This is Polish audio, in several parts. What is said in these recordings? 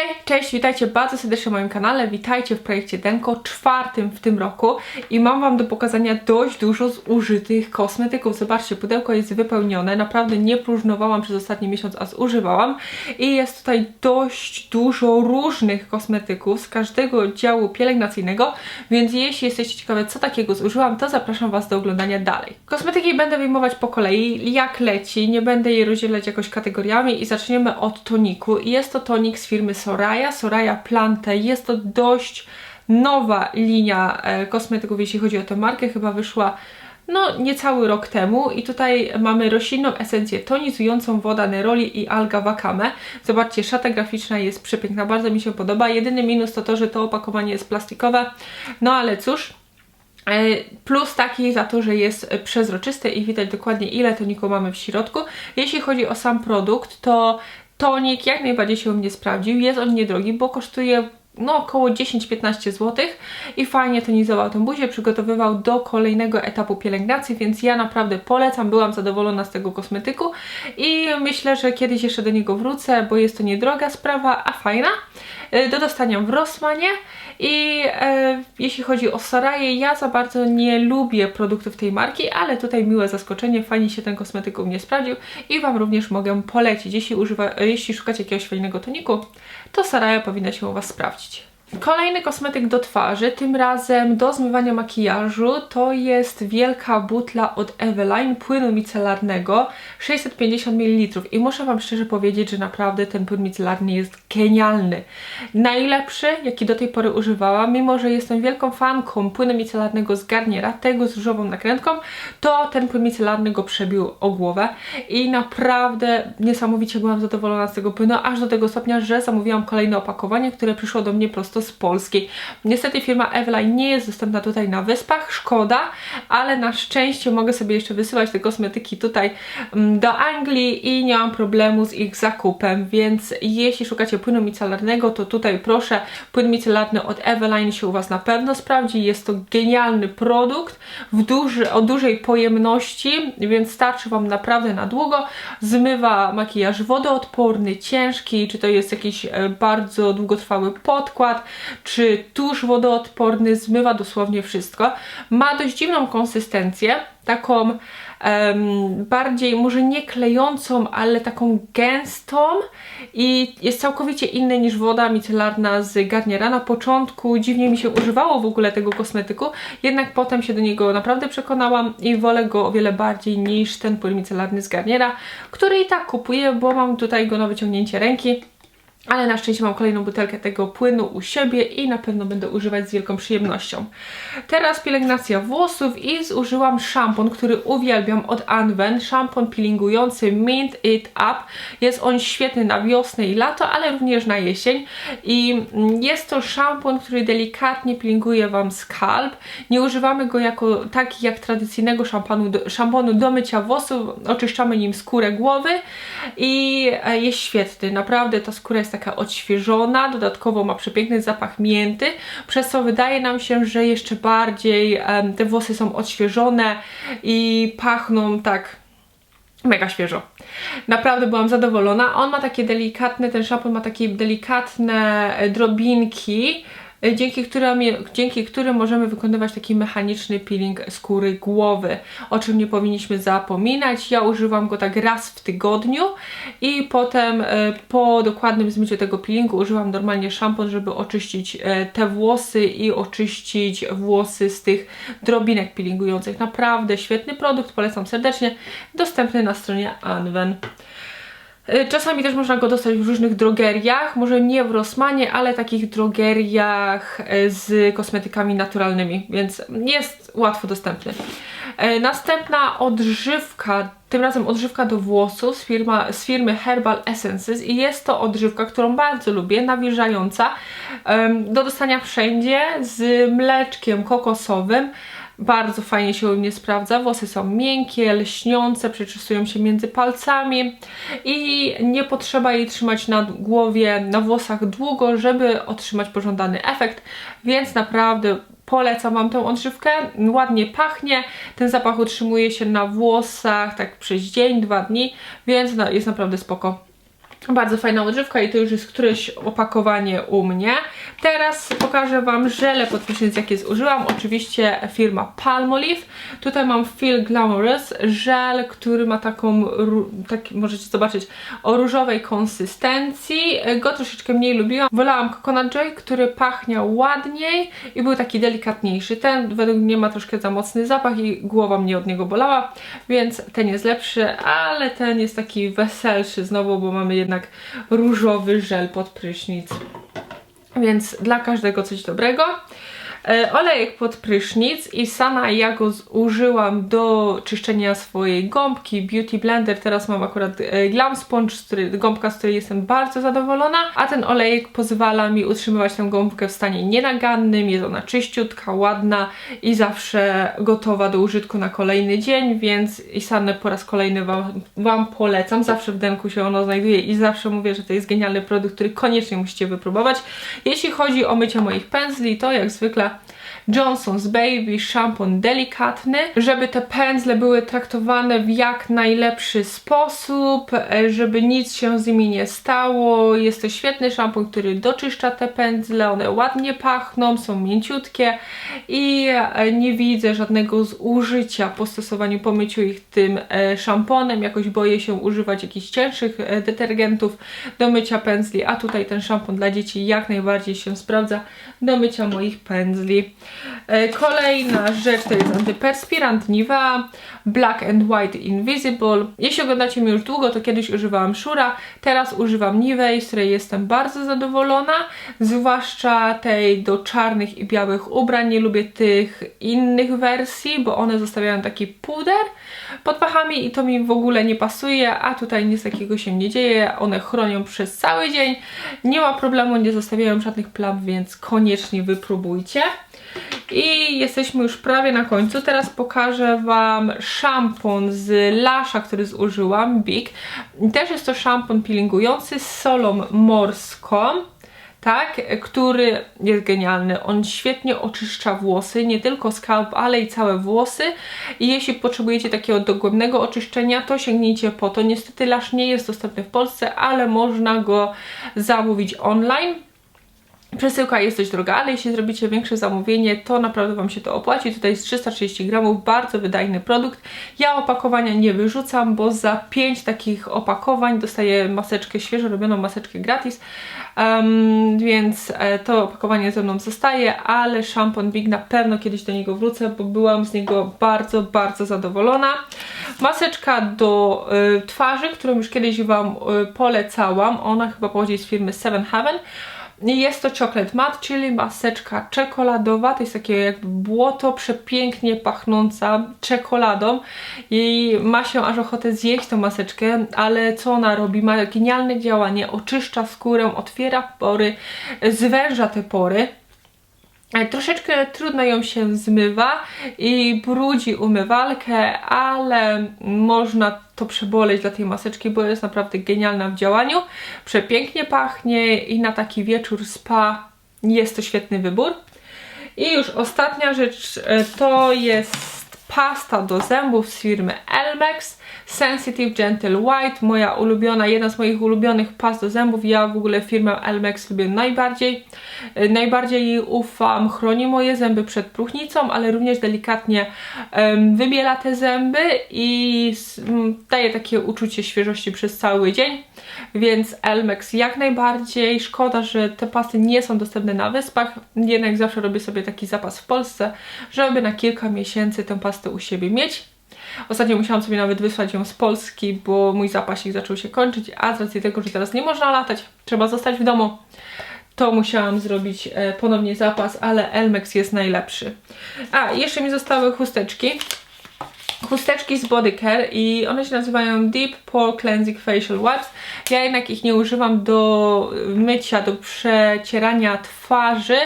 Hej, cześć, witajcie bardzo serdecznie na moim kanale, witajcie w projekcie Denko, czwartym w tym roku i mam Wam do pokazania dość dużo zużytych kosmetyków. Zobaczcie, pudełko jest wypełnione, naprawdę nie próżnowałam przez ostatni miesiąc, a zużywałam i jest tutaj dość dużo różnych kosmetyków z każdego działu pielęgnacyjnego, więc jeśli jesteście ciekawe, co takiego zużyłam, to zapraszam Was do oglądania dalej. Kosmetyki będę wyjmować po kolei, jak leci, nie będę je rozdzielać jakoś kategoriami i zaczniemy od toniku. Jest to tonik z firmy Soraya, Soraya Plante. Jest to dość nowa linia e, kosmetyków, jeśli chodzi o tę markę. Chyba wyszła no niecały rok temu i tutaj mamy roślinną esencję tonizującą woda neroli i alga wakame. Zobaczcie, szata graficzna jest przepiękna, bardzo mi się podoba. Jedyny minus to to, że to opakowanie jest plastikowe, no ale cóż, e, Plus taki za to, że jest przezroczyste i widać dokładnie ile toniku mamy w środku. Jeśli chodzi o sam produkt, to tonik jak najbardziej się u mnie sprawdził. Jest on niedrogi, bo kosztuje no około 10-15 zł i fajnie tonizował tę buzię, przygotowywał do kolejnego etapu pielęgnacji, więc ja naprawdę polecam, byłam zadowolona z tego kosmetyku i myślę, że kiedyś jeszcze do niego wrócę, bo jest to niedroga sprawa, a fajna. Do dostania w Rossmanie i e, jeśli chodzi o Saraje, ja za bardzo nie lubię produktów tej marki, ale tutaj miłe zaskoczenie, fajnie się ten kosmetyk u mnie sprawdził i Wam również mogę polecić. Jeśli, używa, jeśli szukacie jakiegoś fajnego toniku, to Saraja powinna się u Was sprawdzić. Kolejny kosmetyk do twarzy, tym razem do zmywania makijażu, to jest wielka butla od Eveline płynu micelarnego 650 ml i muszę Wam szczerze powiedzieć, że naprawdę ten płyn micelarny jest genialny. Najlepszy, jaki do tej pory używałam, mimo że jestem wielką fanką płynu micelarnego z Garniera, tego z różową nakrętką, to ten płyn micelarny go przebił o głowę i naprawdę niesamowicie byłam zadowolona z tego płynu, aż do tego stopnia, że zamówiłam kolejne opakowanie, które przyszło do mnie prosto z Polski. Niestety firma Eveline nie jest dostępna tutaj na wyspach, szkoda, ale na szczęście mogę sobie jeszcze wysyłać te kosmetyki tutaj mm, do Anglii i nie mam problemu z ich zakupem, więc jeśli szukacie płynu micelarnego, to tutaj proszę, płyn micelarny od Eveline się u Was na pewno sprawdzi, jest to genialny produkt w duży, o dużej pojemności, więc starczy Wam naprawdę na długo, zmywa makijaż wodoodporny, ciężki, czy to jest jakiś e, bardzo długotrwały podkład, czy tusz wodoodporny, zmywa dosłownie wszystko. Ma dość dziwną konsystencję, taką um, bardziej, może nie klejącą, ale taką gęstą i jest całkowicie inny niż woda micelarna z Garniera. Na początku dziwnie mi się używało w ogóle tego kosmetyku, jednak potem się do niego naprawdę przekonałam i wolę go o wiele bardziej niż ten płyn micelarny z Garniera, który i tak kupuję, bo mam tutaj go na wyciągnięcie ręki ale na szczęście mam kolejną butelkę tego płynu u siebie i na pewno będę używać z wielką przyjemnością. Teraz pielęgnacja włosów i zużyłam szampon, który uwielbiam od Anwen, szampon peelingujący Mint It Up. Jest on świetny na wiosnę i lato, ale również na jesień i jest to szampon, który delikatnie peelinguje Wam skalp. Nie używamy go jako taki jak tradycyjnego szamponu do, szamponu do mycia włosów, oczyszczamy nim skórę głowy i e, jest świetny. Naprawdę ta skóra jest jest taka odświeżona, dodatkowo ma przepiękny zapach mięty, przez co wydaje nam się, że jeszcze bardziej um, te włosy są odświeżone i pachną tak mega świeżo. Naprawdę byłam zadowolona. On ma takie delikatne, ten szampon ma takie delikatne e, drobinki, dzięki którym, dzięki którym możemy wykonywać taki mechaniczny peeling skóry głowy, o czym nie powinniśmy zapominać. Ja używam go tak raz w tygodniu i potem e, po dokładnym zmyciu tego peelingu używam normalnie szampon, żeby oczyścić e, te włosy i oczyścić włosy z tych drobinek peelingujących. Naprawdę świetny produkt, polecam serdecznie, dostępny na stronie Anwen. Y, czasami też można go dostać w różnych drogeriach, może nie w Rossmanie, ale takich drogeriach y, z kosmetykami naturalnymi, więc jest łatwo dostępny. Y, następna odżywka, tym razem odżywka do włosów z, firma, z firmy Herbal Essences i jest to odżywka, którą bardzo lubię, nawilżająca, do dostania wszędzie z mleczkiem kokosowym, bardzo fajnie się u mnie sprawdza. Włosy są miękkie, lśniące, przeczesują się między palcami i nie potrzeba jej trzymać na głowie, na włosach długo, żeby otrzymać pożądany efekt, więc naprawdę polecam Wam tę odżywkę. Ładnie pachnie, ten zapach utrzymuje się na włosach tak przez dzień, dwa dni, więc no, jest naprawdę spoko. Bardzo fajna odżywka i to już jest któreś opakowanie u mnie. Teraz pokażę Wam żele pod jakie zużyłam. Oczywiście firma Palmolive. Tutaj mam Feel Glamorous, żel, który ma taką, taki, możecie zobaczyć, o różowej konsystencji. Go troszeczkę mniej lubiłam. Wolałam Coconut Joy, który pachniał ładniej i był taki delikatniejszy. Ten według mnie ma troszkę za mocny zapach i głowa mnie od niego bolała, więc ten jest lepszy, ale ten jest taki weselszy znowu, bo mamy jednak różowy żel pod prysznic. Więc dla każdego coś dobrego. E, olejek pod prysznic i sama ja go zużyłam do czyszczenia swojej gąbki Beauty Blender, teraz mam akurat e, Glam Sponge, z której, gąbka, z której jestem bardzo zadowolona, a ten olejek pozwala mi utrzymywać tę gąbkę w stanie nienagannym, jest ona czyściutka, ładna i zawsze gotowa do użytku na kolejny dzień, więc Isanę po raz kolejny wam, wam polecam, zawsze w denku się ono znajduje i zawsze mówię, że to jest genialny produkt, który koniecznie musicie wypróbować. Jeśli chodzi o mycie moich pędzli, to jak zwykle Johnson's Baby szampon delikatny, żeby te pędzle były traktowane w jak najlepszy sposób, e, żeby nic się z nimi nie stało. Jest to świetny szampon, który doczyszcza te pędzle, one ładnie pachną, są mięciutkie i e, nie widzę żadnego zużycia po stosowaniu, po myciu ich tym e, szamponem. Jakoś boję się używać jakichś cięższych detergentów do mycia pędzli, a tutaj ten szampon dla dzieci jak najbardziej się sprawdza do mycia moich pędzli. E, kolejna rzecz to jest antyperspirant Nivea Black and White Invisible. Jeśli oglądacie mnie już długo, to kiedyś używałam Shura, teraz używam Nivea, z której jestem bardzo zadowolona, zwłaszcza tej do czarnych i białych ubrań. Nie lubię tych innych wersji, bo one zostawiają taki puder pod pachami i to mi w ogóle nie pasuje, a tutaj nic takiego się nie dzieje. One chronią przez cały dzień, nie ma problemu, nie zostawiają żadnych plam, więc koniecznie wypróbujcie. I jesteśmy już prawie na końcu. Teraz pokażę Wam szampon z Lasza, który zużyłam, Big. Też jest to szampon peelingujący z solą morską tak, który jest genialny. On świetnie oczyszcza włosy, nie tylko skalp, ale i całe włosy. I jeśli potrzebujecie takiego dogłębnego oczyszczenia, to sięgnijcie po to. Niestety Lash nie jest dostępny w Polsce, ale można go zamówić online. Przesyłka jest dość droga, ale jeśli zrobicie większe zamówienie, to naprawdę Wam się to opłaci. Tutaj jest 330 gramów, bardzo wydajny produkt. Ja opakowania nie wyrzucam, bo za 5 takich opakowań dostaję maseczkę, świeżo robioną maseczkę gratis, um, więc e, to opakowanie ze mną zostaje, ale szampon Big na pewno kiedyś do niego wrócę, bo byłam z niego bardzo, bardzo zadowolona. Maseczka do y, twarzy, którą już kiedyś Wam y, polecałam, ona chyba pochodzi z firmy Seven Heaven. Jest to chocolate mat, czyli maseczka czekoladowa. To jest takie jakby błoto przepięknie pachnąca czekoladą i ma się aż ochotę zjeść tą maseczkę, ale co ona robi? Ma genialne działanie, oczyszcza skórę, otwiera pory, zwęża te pory troszeczkę trudno ją się zmywa i brudzi umywalkę, ale można to przeboleć dla tej maseczki, bo jest naprawdę genialna w działaniu. Przepięknie pachnie i na taki wieczór spa jest to świetny wybór. I już ostatnia rzecz e, to jest pasta do zębów z firmy Elmex. Sensitive Gentle White, moja ulubiona, jedna z moich ulubionych past do zębów. Ja w ogóle firmę Elmex lubię najbardziej. E, najbardziej jej ufam, chroni moje zęby przed próchnicą, ale również delikatnie um, wybiela te zęby i daje takie uczucie świeżości przez cały dzień. Więc Elmex jak najbardziej. Szkoda, że te pasty nie są dostępne na wyspach, jednak zawsze robię sobie taki zapas w Polsce, żeby na kilka miesięcy tę pastę u siebie mieć. Ostatnio musiałam sobie nawet wysłać ją z Polski, bo mój zapasik zaczął się kończyć, a z racji tego, że teraz nie można latać, trzeba zostać w domu, to musiałam zrobić e, ponownie zapas, ale Elmex jest najlepszy. A, jeszcze mi zostały chusteczki chusteczki z Body Care i one się nazywają Deep Pore Cleansing Facial Wipes. Ja jednak ich nie używam do mycia, do przecierania twarzy.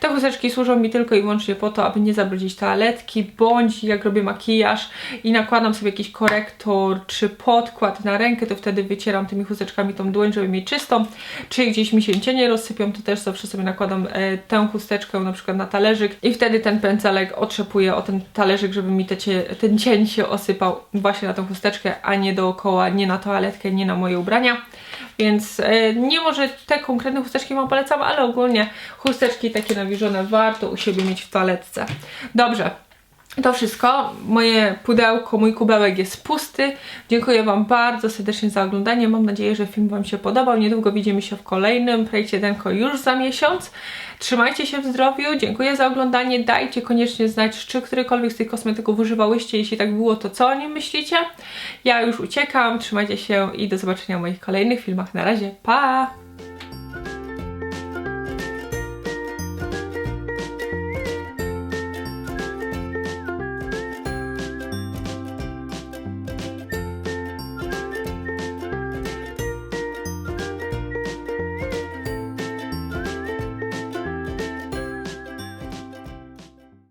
Te chusteczki służą mi tylko i wyłącznie po to, aby nie zabrudzić toaletki, bądź jak robię makijaż i nakładam sobie jakiś korektor czy podkład na rękę, to wtedy wycieram tymi chusteczkami tą dłoń, żeby mieć czystą. Czy gdzieś mi się cienie rozsypią, to też zawsze sobie nakładam e, tę chusteczkę na przykład na talerzyk i wtedy ten pędzelek otrzepuję o ten talerzyk, żeby mi te ten cień się osypał właśnie na tą chusteczkę, a nie dookoła, nie na toaletkę, nie na moje ubrania. więc e, nie może te konkretne chusteczki Wam polecam, ale ogólnie chusteczki takie nawilżone warto u siebie mieć w toaletce. Dobrze, to wszystko. Moje pudełko, mój kubełek jest pusty. Dziękuję Wam bardzo serdecznie za oglądanie. Mam nadzieję, że film Wam się podobał. Niedługo widzimy się w kolejnym projekcie Denko już za miesiąc. Trzymajcie się w zdrowiu. Dziękuję za oglądanie. Dajcie koniecznie znać, czy którykolwiek z tych kosmetyków używałyście. Jeśli tak było, to co o nim myślicie? Ja już uciekam. Trzymajcie się i do zobaczenia w moich kolejnych filmach. Na razie. Pa!